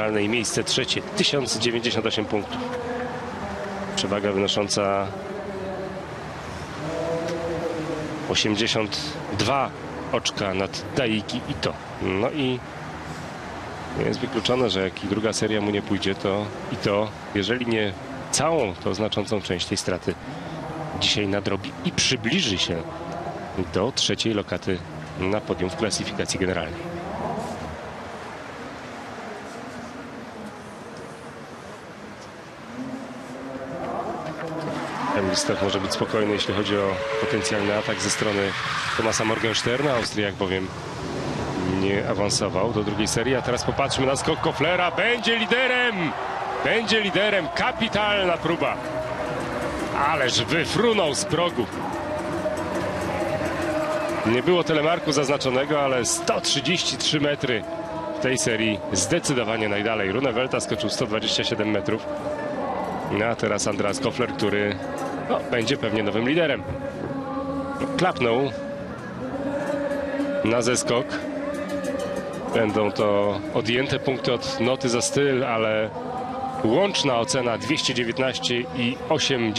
generalnej miejsce trzecie, 1098 punktów. Przewaga wynosząca 82 oczka nad Daiki Ito. No i nie jest wykluczone, że jak i druga seria mu nie pójdzie, to Ito, jeżeli nie całą, to znaczącą część tej straty dzisiaj nadrobi i przybliży się do trzeciej lokaty na podium w klasyfikacji generalnej. Emil Stoch może być spokojny, jeśli chodzi o potencjalny atak ze strony Tomasa Morgensterna. Austriak bowiem nie awansował do drugiej serii. A teraz popatrzmy na skok Koflera. Będzie liderem! Będzie liderem. Kapitalna próba. Ależ wyfrunął z progu. Nie było telemarku zaznaczonego, ale 133 metry w tej serii zdecydowanie najdalej. Rune Welta skoczył 127 metrów. No a teraz Andreas Kofler, który no, będzie pewnie nowym liderem. Klapnął na zeskok. Będą to odjęte punkty od noty za styl, ale łączna ocena 219,8